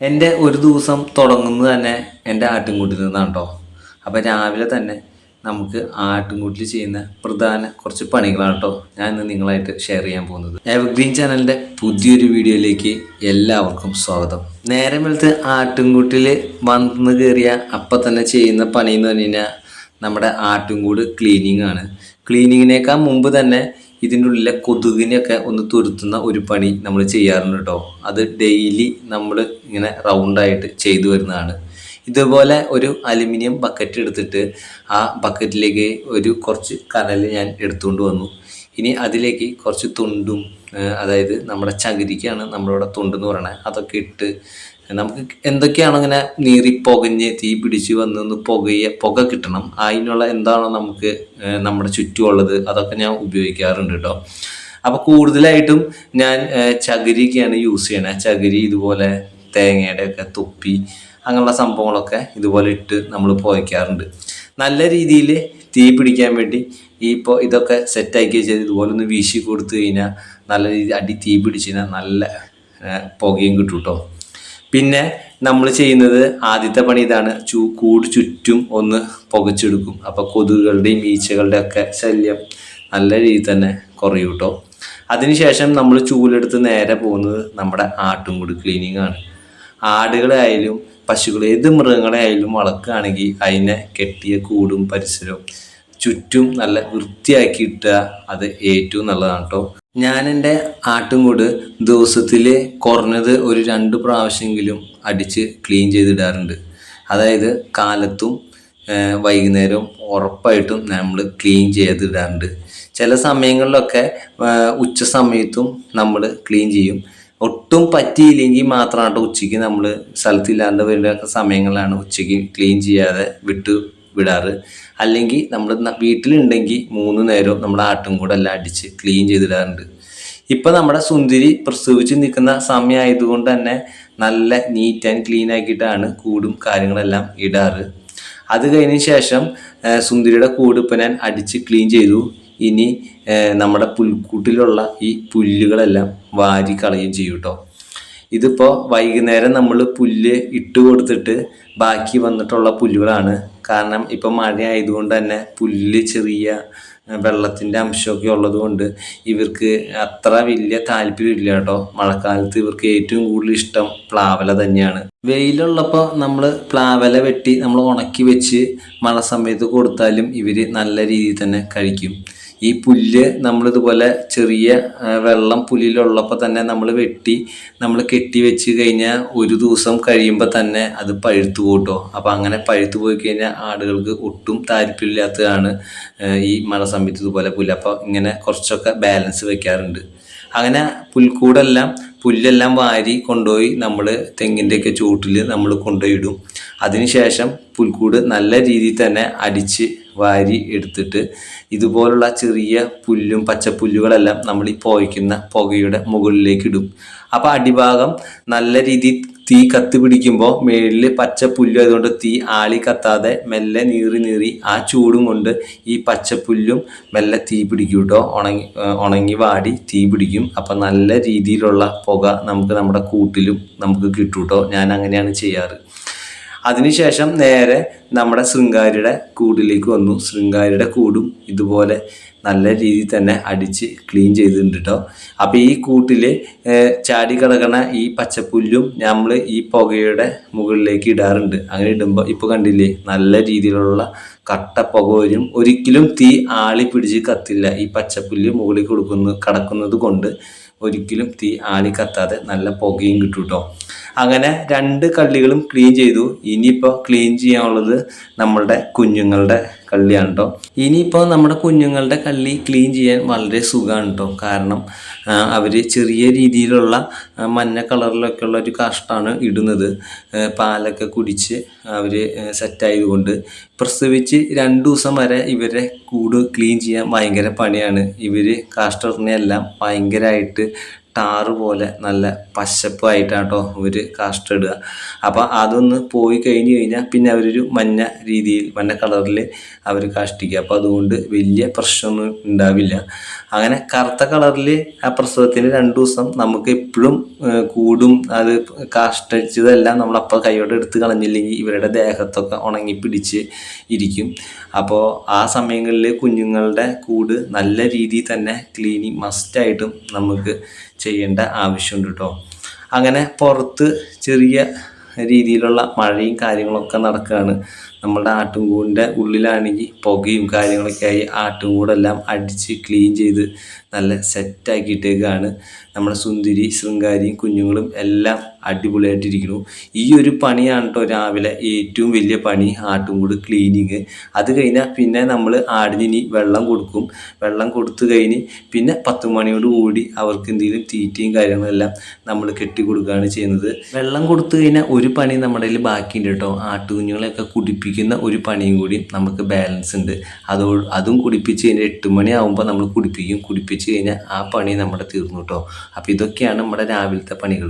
എന്റെ ഒരു ദിവസം തുടങ്ങുന്നത് തന്നെ എന്റെ ആട്ടിൻകൂട്ടിൽ നിന്നാണ് കേട്ടോ അപ്പോൾ രാവിലെ തന്നെ നമുക്ക് ആട്ടിൻകൂട്ടിൽ ചെയ്യുന്ന പ്രധാന കുറച്ച് പണികളാണ് കേട്ടോ ഞാൻ ഇന്ന് നിങ്ങളായിട്ട് ഷെയർ ചെയ്യാൻ പോകുന്നത്. എവർഗ്രീൻ ചാനലിന്റെ പുതിയൊരു വീഡിയോയിലേക്ക് എല്ലാവർക്കും സ്വാഗതം. നേരം വെളുത്ത് ആട്ടിൻകൂട്ടിൽ വന്ന് കയറിയ അപ്പം തന്നെ ചെയ്യുന്ന പണി എന്ന് പറഞ്ഞു കഴിഞ്ഞാൽ നമ്മുടെ ആട്ടിൻകൂട് ക്ലീനിങ് ആണ്. ക്ലീനിങ്ങിനേക്കാൾ മുമ്പ് തന്നെ ഇതിന്റെ ഉള്ളിലെ കൊതുകിനെയൊക്കെ ഒന്ന് തുരുത്തുന്ന ഒരു പണി നമ്മൾ ചെയ്യാറുണ്ട് കേട്ടോ. അത് ഡെയിലി നമ്മൾ ഇങ്ങനെ റൗണ്ടായിട്ട് ചെയ്തു വരുന്നതാണ്. ഇതുപോലെ ഒരു അലുമിനിയം ബക്കറ്റ് എടുത്തിട്ട് ആ ബക്കറ്റിലേക്ക് ഒരു കുറച്ച് കനൽ ഞാൻ എടുത്തുകൊണ്ട് വന്നു. ഇനി അതിലേക്ക് കുറച്ച് തുണ്ടും അതായത് നമ്മുടെ ചകിരിക്കാണ് നമ്മളിവിടെ തുണ്ട് എന്ന് പറയണത്. അതൊക്കെ ഇട്ട് നമുക്ക് എന്തൊക്കെയാണോ ഇങ്ങനെ നീറി പുകഞ്ഞ് തീ പിടിച്ച് വന്ന് ഒന്ന് പുകയ പുക കിട്ടണം. അതിനുള്ള എന്താണോ നമുക്ക് നമ്മുടെ ചുറ്റുമുള്ളത് അതൊക്കെ ഞാൻ ഉപയോഗിക്കാറുണ്ട് കേട്ടോ. അപ്പോൾ കൂടുതലായിട്ടും ഞാൻ ചകിരിയൊക്കെയാണ് യൂസ് ചെയ്യണത് ചകിരി ഇതുപോലെ തേങ്ങയുടെ ഒക്കെ തുപ്പി അങ്ങനെയുള്ള സംഭവങ്ങളൊക്കെ ഇതുപോലെ ഇട്ട് നമ്മൾ പുകയ്ക്കാറുണ്ട്. നല്ല രീതിയിൽ തീ പിടിക്കാൻ വേണ്ടി ഈ ഇപ്പോൾ ഇതൊക്കെ സെറ്റാക്കി ചെയ്ത് ഇതുപോലെ ഒന്ന് വീശി കൊടുത്തു കഴിഞ്ഞാൽ നല്ല രീതിയിൽ അടി തീ പിടിച്ചു കഴിഞ്ഞാൽ നല്ല പുകയും കിട്ടും കേട്ടോ പിന്നെ നമ്മൾ ചെയ്യുന്നത് ആദ്യത്തെ പണി ഇതാണ് ചൂ കൂട് ചുറ്റും ഒന്ന് പുകച്ചെടുക്കും. അപ്പോൾ കൊതുകുകളുടെയും ഈച്ചകളുടെ ഒക്കെ ശല്യം നല്ല രീതിയിൽ തന്നെ കുറയും കേട്ടോ അതിനുശേഷം നമ്മൾ ചൂലെടുത്ത് നേരെ പോകുന്നത് നമ്മുടെ ആട്ടുംകൂട് ക്ലീനിങ് ആണ്. ആടുകളായാലും പശുക്കൾ ഏത് മൃഗങ്ങളെ ആയാലും വളക്കുകയാണെങ്കിൽ അതിനെ കെട്ടിയ കൂടും പരിസരവും ചുറ്റും നല്ല വൃത്തിയാക്കി ഇട്ടുക അത് ഏറ്റവും നല്ലതാണ് കേട്ടോ ഞാൻ എന്റെ ആട്ടുംകൂട് ദിവസത്തിൽ കുറഞ്ഞത് ഒരു രണ്ട് പ്രാവശ്യമെങ്കിലും അടിച്ച് ക്ലീൻ ചെയ്തിടാറുണ്ട്. അതായത് കാലത്തും വൈകുന്നേരം ഉറപ്പായിട്ടും നമ്മൾ ക്ലീൻ ചെയ്തിടാറുണ്ട്. ചില സമയങ്ങളിലൊക്കെ ഉച്ച സമയത്തും നമ്മൾ ക്ലീൻ ചെയ്യും. ഒട്ടും പറ്റിയില്ലെങ്കിൽ മാത്രമാണ് ഉച്ചയ്ക്ക് നമ്മൾ സ്ഥലത്തില്ലാണ്ട് വരുന്ന സമയങ്ങളിലാണ് ഉച്ചയ്ക്ക് ക്ലീൻ ചെയ്യാതെ വിട്ട് വിടാറ്. അല്ലെങ്കിൽ നമ്മൾ വീട്ടിലുണ്ടെങ്കിൽ മൂന്ന് നേരവും നമ്മുടെ ആട്ടും കൂടെ എല്ലാം അടിച്ച് ക്ലീൻ ചെയ്തിടാറുണ്ട്. ഇപ്പം നമ്മുടെ സുന്ദരി പ്രസവിച്ച് നിൽക്കുന്ന സമയമായതുകൊണ്ട് തന്നെ നല്ല നീറ്റ് ആൻഡ് ക്ലീൻ ആക്കിയിട്ടാണ് കൂടും കാര്യങ്ങളെല്ലാം ഇടാറ്. അത് കഴിഞ്ഞ ശേഷം സുന്ദരിയുടെ കൂട് ഇപ്പം ഞാൻ അടിച്ച് ക്ലീൻ ചെയ്തു. ഇനി നമ്മുടെ പുൽക്കൂട്ടിലുള്ള ഈ പുല്ലുകളെല്ലാം വാരി കളയും ചെയ്യും കേട്ടോ ഇതിപ്പോൾ വൈകുന്നേരം നമ്മൾ പുല്ല് ഇട്ട് കൊടുത്തിട്ട് ബാക്കി വന്നിട്ടുള്ള പുല്ലുകളാണ് കാരണം ഇപ്പം മഴ ആയതുകൊണ്ട് തന്നെ പുല്ല് ചെറിയ വെള്ളത്തിന്റെ അംശമൊക്കെ ഉള്ളത് കൊണ്ട് ഇവർക്ക് അത്ര വലിയ താല്പര്യമില്ല കേട്ടോ. മഴക്കാലത്ത് ഇവർക്ക് ഏറ്റവും കൂടുതൽ ഇഷ്ടം പ്ലാവല തന്നെയാണ്. വെയിലുള്ളപ്പോൾ നമ്മൾ പ്ലാവല വെട്ടി നമ്മൾ ഉണക്കി വെച്ച് മഴ സമയത്ത് കൊടുത്താലും ഇവർ നല്ല രീതിയിൽ തന്നെ കഴിക്കും. ഈ പുല്ല് നമ്മളിതുപോലെ ചെറിയ വെള്ളം പുല്ലിലുള്ളപ്പോൾ തന്നെ നമ്മൾ വെട്ടി നമ്മൾ കെട്ടി വെച്ച് കഴിഞ്ഞാൽ ഒരു ദിവസം കഴിയുമ്പോൾ തന്നെ അത് പഴുത്തു പോട്ടോ. അപ്പോൾ അങ്ങനെ പഴുത്തു പോയി കഴിഞ്ഞാൽ ആടുകൾക്ക് ഒട്ടും താല്പര്യമില്ലാത്തതാണ് ഈ മഴ സമയത്ത് ഇതുപോലെ പുല്ല്. അപ്പോൾ ഇങ്ങനെ കുറച്ചൊക്കെ ബാലൻസ് വെക്കാറുണ്ട്. അങ്ങനെ പുൽക്കൂടെല്ലാം പുല്ലെല്ലാം വാരി കൊണ്ടുപോയി നമ്മൾ തെങ്ങിന്റെയൊക്കെ ചൂട്ടിൽ നമ്മൾ കൊണ്ടുപോയിടും അതിനുശേഷം പുൽക്കൂട് നല്ല രീതിയിൽ തന്നെ അടിച്ച് വാരി എടുത്തിട്ട് ഇതുപോലുള്ള ചെറിയ പുല്ലും പച്ചപ്പുല്ലുകളെല്ലാം നമ്മൾ ഈ പുകയ്ക്കുന്ന പുകയുടെ മുകളിലേക്ക് ഇടും. അപ്പോൾ അടിഭാഗം നല്ല രീതിയിൽ തീ കത്തി പിടിക്കുമ്പോൾ മേളിൽ പച്ച ആയതുകൊണ്ട് തീ ആളി കത്താതെ മെല്ലെ നീറി നീറി ആ ചൂടും കൊണ്ട് ഈ പച്ചപ്പുല്ലും മെല്ലെ തീ പിടിക്കും കേട്ടോ. ഉണങ്ങി ഉണങ്ങി വാടി തീ പിടിക്കും. അപ്പം നല്ല രീതിയിലുള്ള പുക നമുക്ക് നമ്മുടെ കൂട്ടിലും നമുക്ക് കിട്ടും കേട്ടോ. ഞാൻ അങ്ങനെയാണ് ചെയ്യാറ്. അതിനുശേഷം നേരെ നമ്മുടെ ശൃംഗാരിയുടെ കൂടിലേക്ക് വന്നു. ശൃംഗാരിയുടെ കൂടും ഇതുപോലെ നല്ല രീതിയിൽ തന്നെ അടിച്ച് ക്ലീൻ ചെയ്തിട്ടുണ്ട് കേട്ടോ അപ്പോൾ ഈ കൂട്ടിൽ ചാടി കിടക്കണ ഈ പച്ചപ്പുല്ലും നമ്മൾ ഈ പുകയുടെ മുകളിലേക്ക് ഇടാറുണ്ട്. അങ്ങനെ ഇടുമ്പോൾ ഇപ്പോൾ കണ്ടില്ലേ നല്ല രീതിയിലുള്ള കട്ട പുക വരും. ഒരിക്കലും തീ ആളി പിടിച്ച് കത്തില്ല ഈ പച്ചപ്പുല്ല് മുകളിൽ കൊടുക്കുന്നു കടക്കുന്നത് കൊണ്ട്. ഒരിക്കലും തീ ആളി കത്താതെ നല്ല പുകയും കിട്ടും കേട്ടോ അങ്ങനെ രണ്ട് കള്ളികളും ക്ലീൻ ചെയ്തു. ഇനിയിപ്പോൾ ക്ലീൻ ചെയ്യാനുള്ളത് നമ്മളുടെ കുഞ്ഞുങ്ങളുടെ കള്ളിയാണ് കേട്ടോ ഇനിയിപ്പോൾ നമ്മുടെ കുഞ്ഞുങ്ങളുടെ കള്ളി ക്ലീൻ ചെയ്യാൻ വളരെ സുഖമാണ് കേട്ടോ കാരണം അവർ ചെറിയ രീതിയിലുള്ള മഞ്ഞ കളറിലൊക്കെ ഉള്ള ഒരു കാഷ്ടമാണ് ഇടുന്നത്. പാലൊക്കെ കുടിച്ച് അവർ സെറ്റായതുകൊണ്ട് പ്രസവിച്ച് രണ്ട് ദിവസം വരെ ഇവരെ കൂട് ക്ലീൻ ചെയ്യാൻ ഭയങ്കര പണിയാണ്. ഇവർ കാഷ്ടറിനെല്ലാം ഭയങ്കരമായിട്ട് ടാറ് പോലെ നല്ല പശപ്പായിട്ടാട്ടോ ഇവർ കാഷ്ടിടുക അപ്പോൾ അതൊന്ന് പോയി കഴിഞ്ഞ് കഴിഞ്ഞാൽ പിന്നെ അവരൊരു മഞ്ഞ രീതിയിൽ മഞ്ഞ കളറിൽ അവർ കാഷ്ടിക്കുക അപ്പോൾ അതുകൊണ്ട് വലിയ പ്രശ്നമൊന്നും ഉണ്ടാവില്ല. അങ്ങനെ കറുത്ത കളറിൽ ആ പ്രസവത്തിന് രണ്ട് ദിവസം നമുക്ക് എപ്പോഴും കൂടും. അത് കാഷ്ടിച്ചതെല്ലാം നമ്മളപ്പോൾ കൈയോടെ എടുത്ത് കളഞ്ഞില്ലെങ്കിൽ ഇവരുടെ ദേഹത്തൊക്കെ ഉണങ്ങി പിടിച്ച് ഇരിക്കും. അപ്പോൾ ആ സമയങ്ങളിൽ കുഞ്ഞുങ്ങളുടെ കൂട് നല്ല രീതിയിൽ തന്നെ ക്ലീനിങ് മസ്റ്റായിട്ടും നമുക്ക് ചെയ്യേണ്ട ആവശ്യമുണ്ട് കേട്ടോ അങ്ങനെ പുറത്ത് ചെറിയ രീതിയിലുള്ള മഴയും കാര്യങ്ങളൊക്കെ നടക്കുകയാണ് നമ്മുടെ ആട്ടുംകൂടിന്റെ ഉള്ളിലാണെങ്കിൽ പുകയും കാര്യങ്ങളൊക്കെ ആയി ആട്ടുംകൂടെല്ലാം അടിച്ച് ക്ലീൻ ചെയ്ത് നല്ല സെറ്റാക്കിയിട്ടേക്കാണ് നമ്മുടെ സുന്ദരി ശൃംഗാരിയും കുഞ്ഞുങ്ങളും എല്ലാം അടിപൊളിയായിട്ടിരിക്കുന്നു ഈ ഒരു പണിയാണ് കേട്ടോ രാവിലെ ഏറ്റവും വലിയ പണി ആട്ടുംകൂട് ക്ലീനിങ് അത് കഴിഞ്ഞാൽ പിന്നെ നമ്മൾ ആടിന് വെള്ളം കൊടുക്കും. വെള്ളം കൊടുത്തു കഴിഞ്ഞ് പിന്നെ പത്ത് മണിയോട് കൂടി അവർക്ക് എന്തെങ്കിലും തീറ്റയും കാര്യങ്ങളെല്ലാം നമ്മൾ കെട്ടി കൊടുക്കുകയാണ് ചെയ്യുന്നത്. വെള്ളം കൊടുത്തു കഴിഞ്ഞാൽ ഒരു പണി നമ്മുടെ കയ്യിൽ ബാക്കിയുണ്ട് കേട്ടോ ആട്ടുകുഞ്ഞുങ്ങളെയൊക്കെ കുടിപ്പിക്കുന്ന ഒരു പണിയും കൂടി നമുക്ക് ബാലൻസ് ഉണ്ട്. അതോ അതും കുടിപ്പിച്ച് കഴിഞ്ഞാൽ എട്ട് മണിയാകുമ്പോൾ നമ്മൾ കുടിപ്പിക്കും. കുടിപ്പിച്ച് കഴിഞ്ഞാൽ ആ പണി നമ്മുടെ തീർന്നു കേട്ടോ അപ്പോൾ ഇതൊക്കെയാണ് നമ്മുടെ രാവിലത്തെ പണികൾ